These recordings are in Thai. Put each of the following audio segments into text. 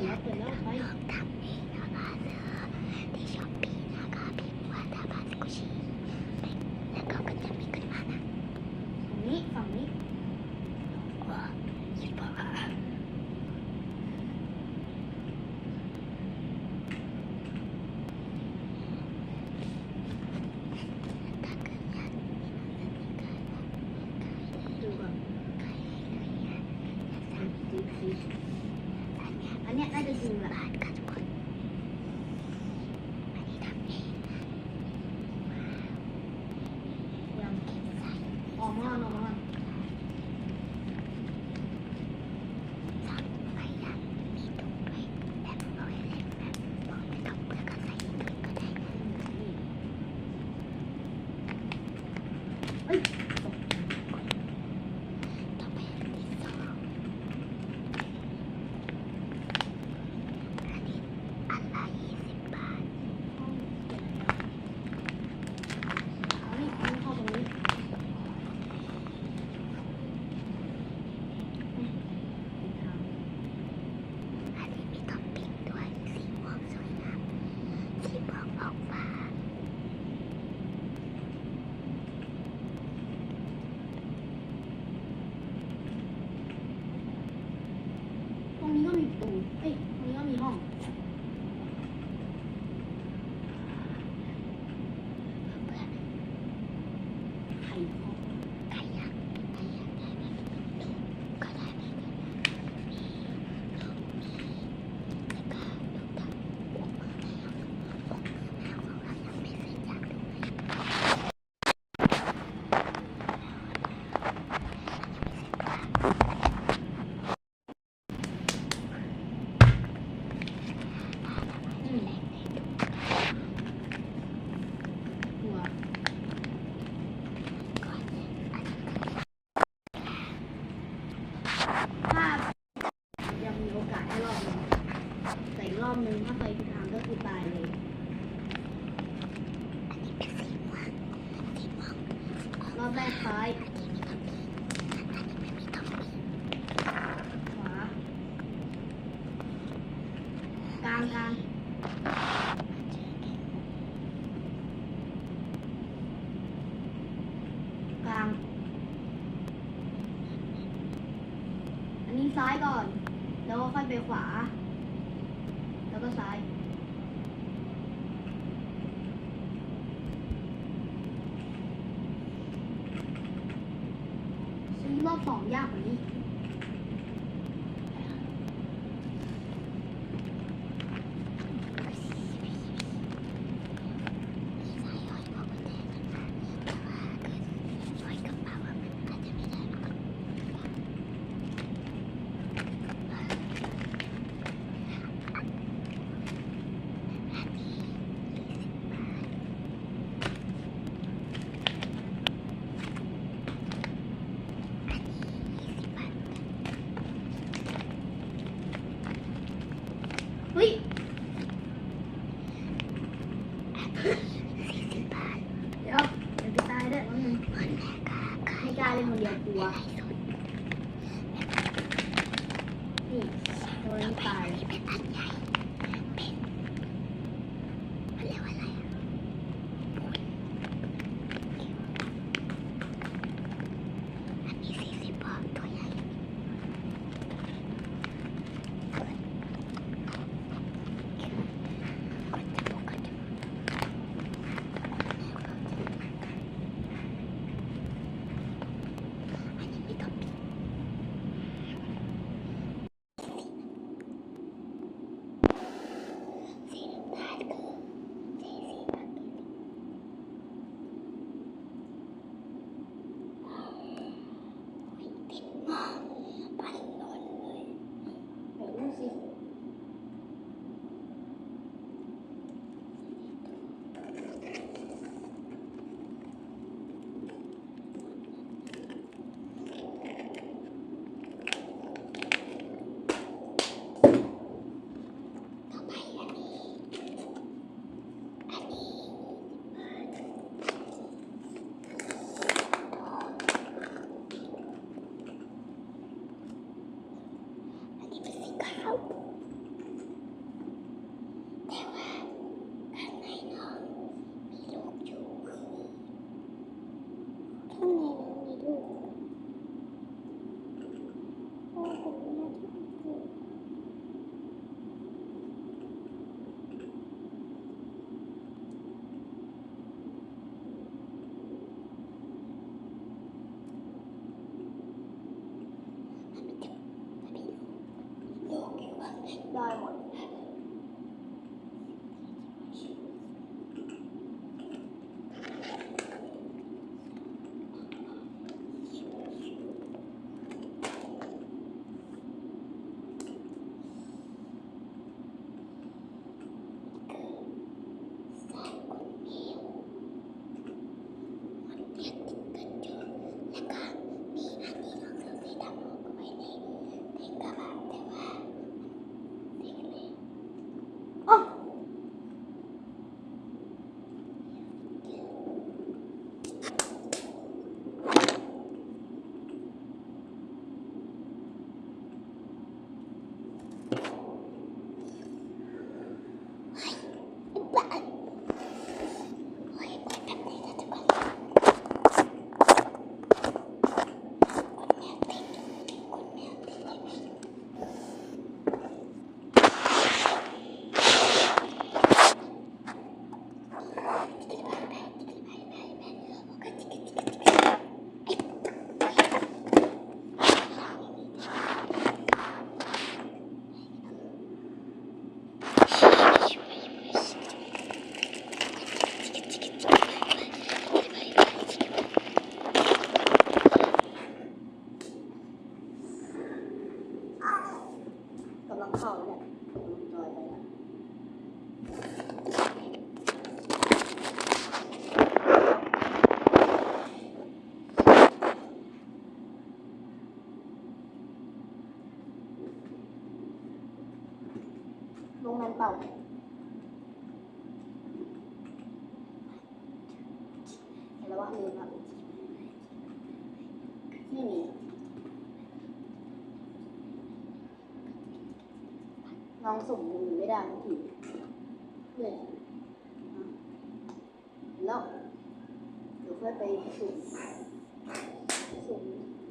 Lọt vào? ของเราลงมา 哎。 รอบนึงถ้าไปทางก็คือตายเลยรอบแรกซ้าย あ。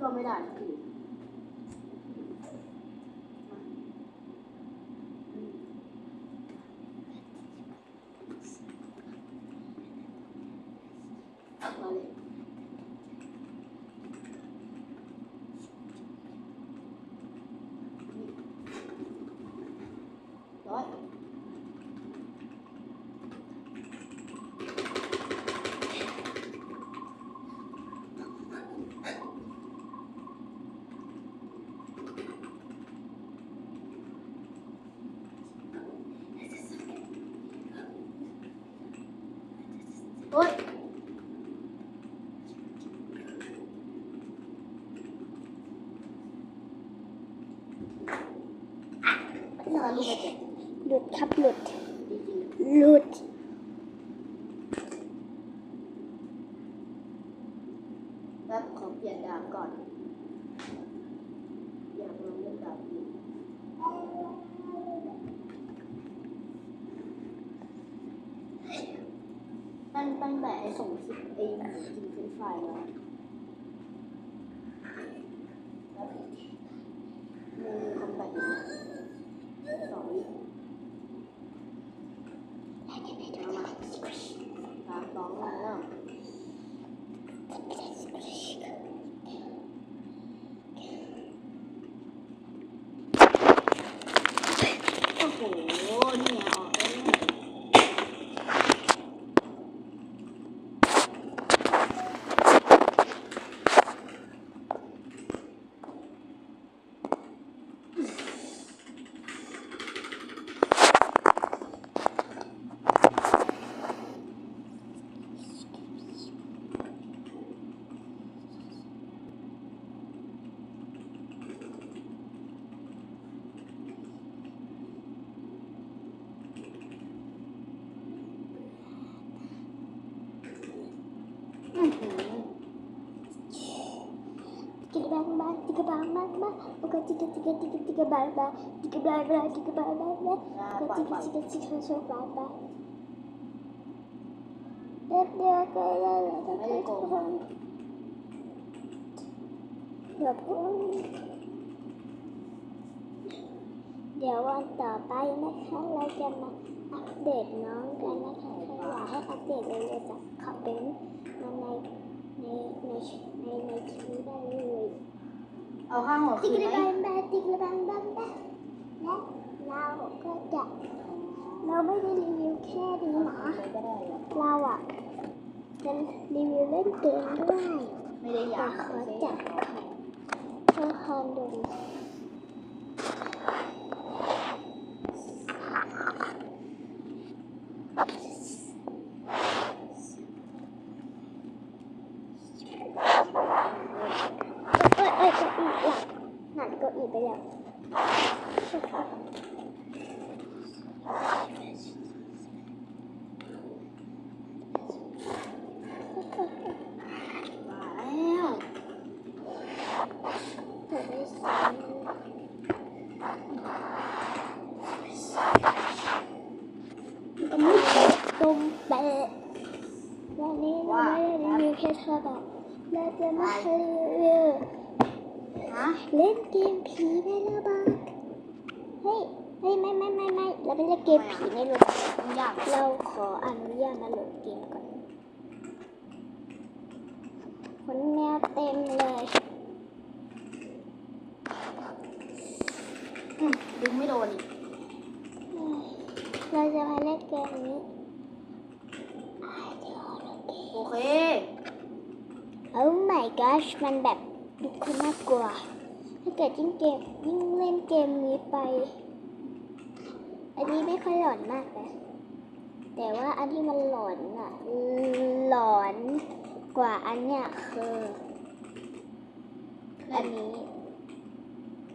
ก็ไม่ได้ทันทีมาอืมมาเลยร้อย โอ๊ย อนี่เราลูกกระเจ็บหลุดครับหลุดหลุดแป๊บขอเปลี่ยนดาบก่อน อยากลองเล่นดาบอีกตั้งตั้งแต่ไอ้ส่งคลิปไอ้หมูกินเฟรนช์ฟรายมาแป๊บมือคอมแบทสองวิเอามาสามสองหนึ่งเริ่ม โอ้โห นี่ไงออกได้เลยอื้อหือ tiga bang bang tiga bang bang bang bukan tiga tiga tiga tiga bang bang tiga bang bang tiga bang bang bang อ่า bukan tiga tiga tiga tiga bang bang เด็กเดียวก็เลยจะไปทุกคนเดี๋ยวพูดเดี๋ยววันต่อไปนะคะเราจะมาอัปเดตน้องกันนะคะใครอยากให้อัปเดตเร็วๆจะคอมเมนต์มาในในในในในคลิปได้เลย เอาข้างหัวติคืกนระไหมบายบายติกระบายบายบายและเราก็จะเราไม่ได้รีวิวแค่นี้นะ ก็ได้อะเราอะจะรีวิวเล่นเกมด้วยไม่ได้อแต่ยากขอไม่จัได้บของคอนดูเอ้ยเอ้ยเก้าอี้หลับหันเก้าอี้ไปแล้วใช่ค่ะ มาแล้ว เปิดไม่ซ้ำตุ่มแปะวันนี้เราไม่ได้รีวิวแค่เธอแบบเราจะมารีวิว ฮะ เล่นเกมผีในโรบอกเฮ้ย เฮ้ย ไม่ไม่ไม่ไม่เราไม่เล่นเกมผีในโรบอกมันยากเราขออนุญาตมาโหลดเกมก่อนคนแมวเต็มเลยอืมดึงไม่โดนอีกเราจะมาเล่นเกมนี้โอเคโอ้ my gosh มันแบบดูคนน่ากลัว ถ้าเกิดยิ่งเกมยิ่งเล่นเกมนี้ไป อันนี้ไม่ค่อยหลอนมากนะ แต่ว่าอันที่มันหลอนอะหลอนกว่าอันเนี้ยคืออันนี้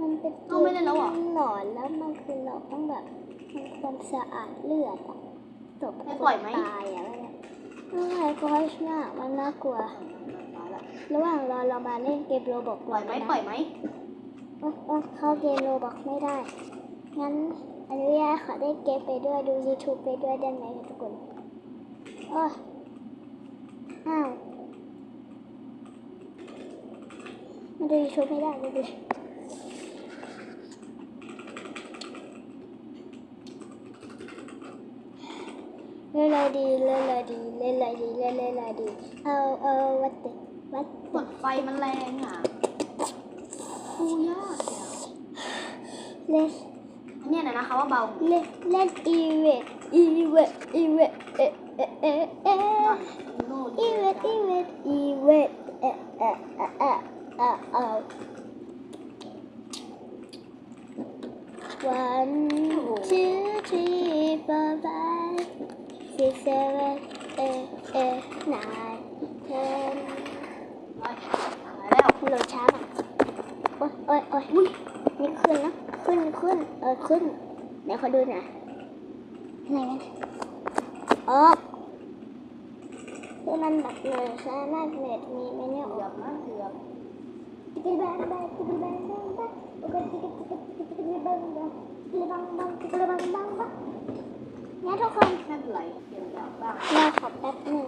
มันเป็นเกเอ้าไม่เล่นแล้วเหรอที่หลอนแล้วมันคือเราต้องแบบทำความสะอาดเลือดอะศพให้คปล่อยนไหมตายอะไม่ไม่ก็ชมากมันน่ากลัวตายละระหว่างรอเรามาเล่นเกมโรบอกปล่อยไหมปล่อยไหมเข้าเกมโรบอกไม่ได้ งั้น อนุญาตขอได้เกมไปด้วยดู YouTube ไปด้วยได้ไหมทุกคนโอ้ยอ้าวมันดู YouTube ไม่ได้ดูดิเล่นอะไรดีเล่นอะไรดีเล่นอะไรดีเล่นอะไรดีเอาเอาวัดเตวัดกดไฟมันแรงอะกูยากอะเล่นอัน เนี้ยนะนะคะว่าเบาเล่นเล่นอีเวทอีเวทอีเวทเอะเอะเอะเอะโน่นอีเวทอีเวทอีเวทเอะเอะเอะเอะเอะเอะ one two three four five six seven eight eight nine ten ตายแล้วโหลดช้าอะโอ๊ยโอ๊ยโอ๊ยอุ้ยนี่ขึ้นนะ ขึ้นขึ้น เออขึ้นเดี๋ยวขอดูหน่อยอะไรมันอ๋อคือมันแบบเนยสามารถเน็ตมีไหมเนี่ยเกือบนะเกือบติ๊กบังบังติ๊กบังบังบังโอเคติ๊กติ๊กติ๊กติ๊กบังบังติ๊กบังบังติ๊กบังบังบังเนี่ยทุกคนไม่เป็นไรเดี๋ยวอยากบ้างรอขอแป๊บหนึ่ง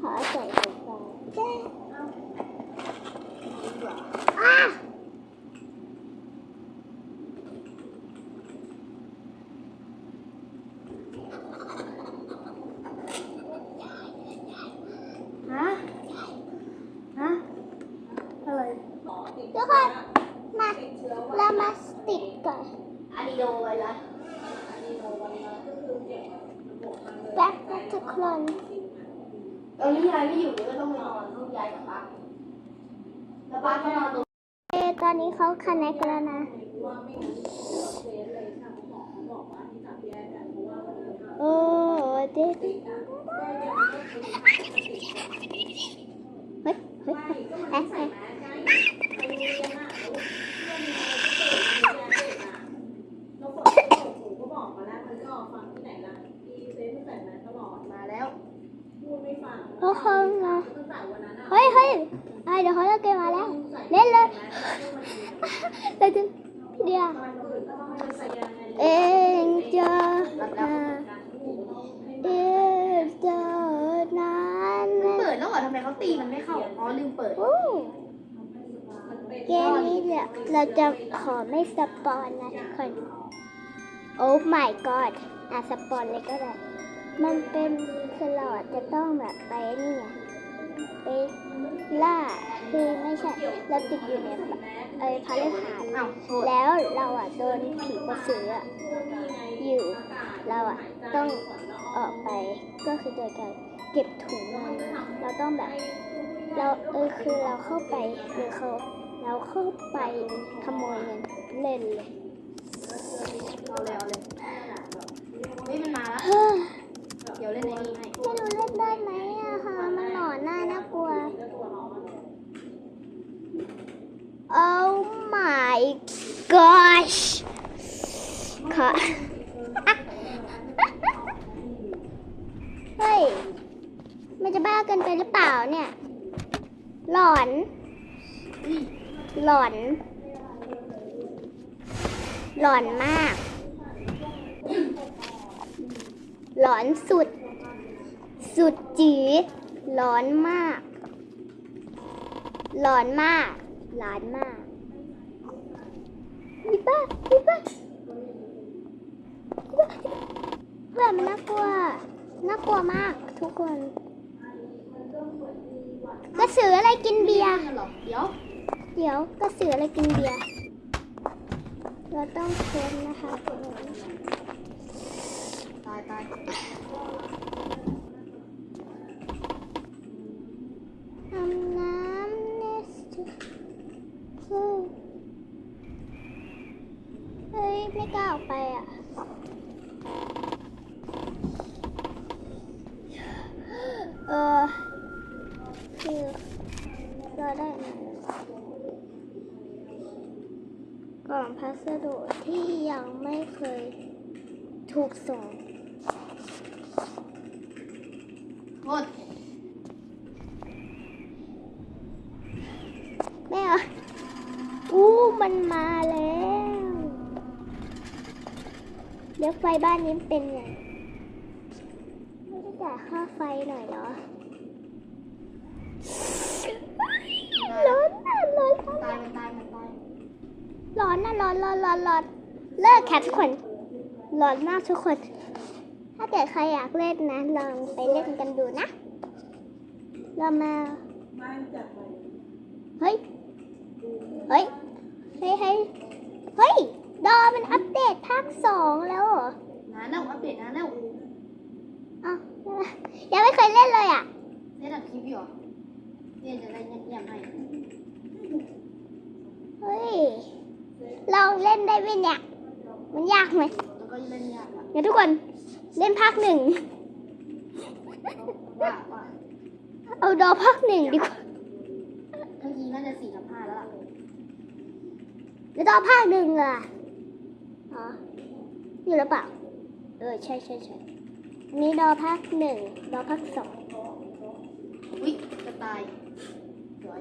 ขอใส่หูฟังเจ๊ ดีกว่า อะ ฮะฮะอะไร ทุกคนมาเรามาติดก่อน อะดีโดไวรัส แป๊บนะทุกคน ตอนนี้ยายไม่อยู่เลยก็ต้องไปนอนลูกยายกับป้าแล้วป้าก็นอนตรง เอนนี้เขาคอนเนคแล้วนะโอ้เด็กเฮ้ยเฮ้ยเฮ้ยเฮ้ย เราฝนตกหนูก็บอกมาแล้วมันก็ฟังที่ไหนล่ะอีเซฟใส่แมสตลอด มาแล้ว พูดไม่ฟัง ทุกคนมา ตั้งแต่วันนั้นอะ เฮ้ยเฮ้ยไอะเดี๋ยวเขาเลิกเกมมาแล้ว เล่นเลยเล่นจนพี่เดียว ตอนอื่นก็ต้องให้ใส่ยังไง เองเจอ รับแล้ว เองเจอนั้น เปิดแล้วเหรอทำไมเขาตีมันไม่เข้า อ๋อลืม เกมนี้เนี่ยเราจะขอไม่สปอนนะทุกคน โอ้ my god อะสปอนเลยก็ได้ มันเป็นสลอดจะต้องแบบไปนี่ไงไปล่าคือไม่ใช่ เราติดอยู่ในเอ้พาเลหาดอ้าวโทษแล้วเราอะโดนผีกระสืออะอยู่เราอะต้องออกไปก็คือโดยการเก็บถุงเราต้องแบบ เราเออคือเราเข้าไปหรือเขาเราเข้าไปขโมยเงินเล่นเลยเอาเลยเอาเลยเฮ้ยมันมาแล้วเฮ้ยเดี๋ยวเล่นในนี้ให้ไม่รู้เล่นได้ไหมอะค่ะมันหลอนหน้าน่ากลัว Oh my gosh ขอเฮ้ย มันจะบ้าเกินไปหรือเปล่าเนี่ย หลอน หลอน หลอนมาก หลอนสุด สุดจีดหลอนมาก หลอนมาก หลอนมากพี่ป้าพี่ป้าเพื่อนมันน่ากลัว น่ากลัวมากทุกคน ระสืออะไรกินเบียร์เหรอเดี๋ยวเดี๋ยวกระสืออะไรกินเบียร์ เราต้องเค้นนะคะตายตายทำน้ำเนสเฮ้ยเฮ้ย ไม่กล้าออกไปอะ เออคือ เราได้มากล่องพัสดุที่ยังไม่เคยถูกส่งโทษแม่เหรออู้มันมาแล้ว เดี๋ยวไฟบ้านนี้เป็นไง ไม่ได้จ่ายค่าไฟหน่อยเหรอ ร้อนน่ะร้อน ตายมันตายมันตาย ร้อนน่ะร้อนร้อนร้อนร้อน เลิกค่ะทุกคนร้อนมากทุกคน ถ้าเกิดใครอยากเล่นนะ ลองไปเล่นกันดูนะ เรามาบ้านจัดไปเฮ้ยเฮ้ย เฮ้ย เฮ้ย เฮ้ย ดอมันอัปเดตภาคสองแล้วเหรอนานแล้วอัปเดตนานแล้วอ้าวยังไม่เคยเล่นเลยอะได้ดับคลิปอยู่เหรอเนี่ยจะได้เงียบๆให้เฮ้ย ลองเล่นได้ไหมเนี่ย มันยากไหมแล้วก็เล่นยากอะเดี๋ยวทุกคนเล่นภาคหนึ่ง ว่าว่าเอาดอภาคหนึ่งดีกว่าเมื่อกี้น่าจะสี่กับห้าแล้วล่ะแล้วดอภาคหนึ่งอะอ๋ออยู่หรือเปล่า เออใช่ใช่ใช่อันนี้ดอภาคหนึ่งดอภาคสองอุ้ยจะตายสวย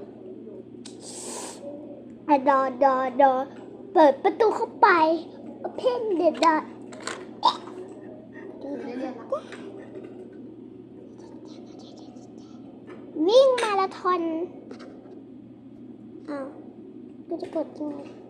อะดอดอดอเปิดประตูเข้าไป Open the door. Wing marathon. อ้าวกูจะกดยังไง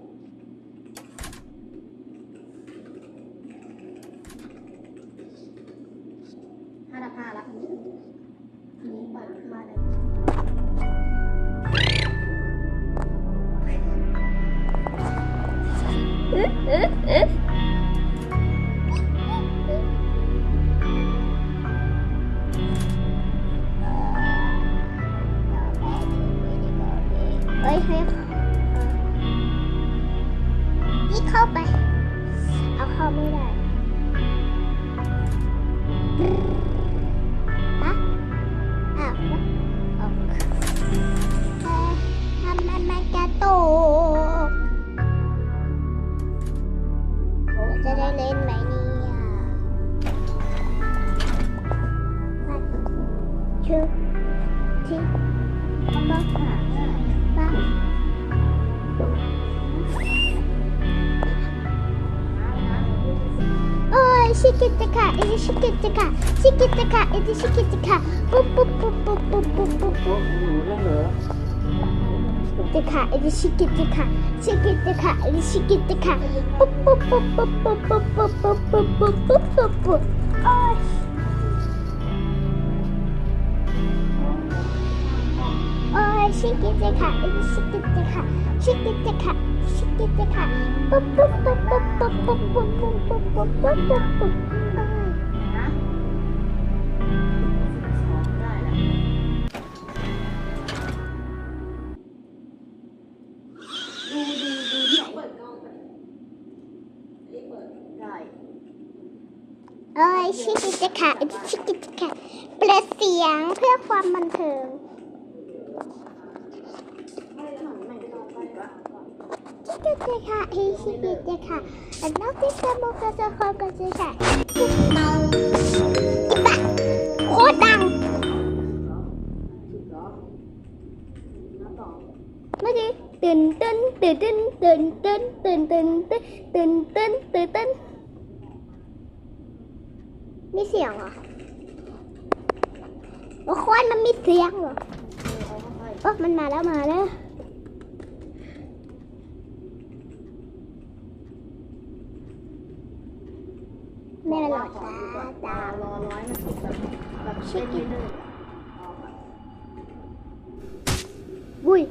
อีชิกิตะค่ะชิกิตะค่ะอีชิกิตะค่ะปุ๊บปุ๊บปุ๊บปุ๊บปุ๊บปุ๊บปุ๊บปุ๊บตะค่ะไอ้ชิกิตะค่ะชิกิตะค่ะไอ้ชิกิตะค่ะปุ๊บ จค่ะอิจิกิจค่ะเปิดเสียงเพื่อความบันเทิงจิกิจค่ะอิจิกิจค่ะนอกจากจะมุกจะความก็จะค่ะเมาปะโคตรดังเมื่อกี้ตื่นเต้นตื่นเต้นตื่นเต้นตื่นเต้นตื่นเต้นตื่นเต้น มีเสียงเหรอโอ้คตรมันมีเสียงเหรอเอาเข้าไปโอ้มันมาแล้วมาแล้วไม่เป็นไรหรอกจ้าดูก่อนจ้ารอร้อยมันติดแบบแบบเล่นไม่ได้เอาค่ะบุย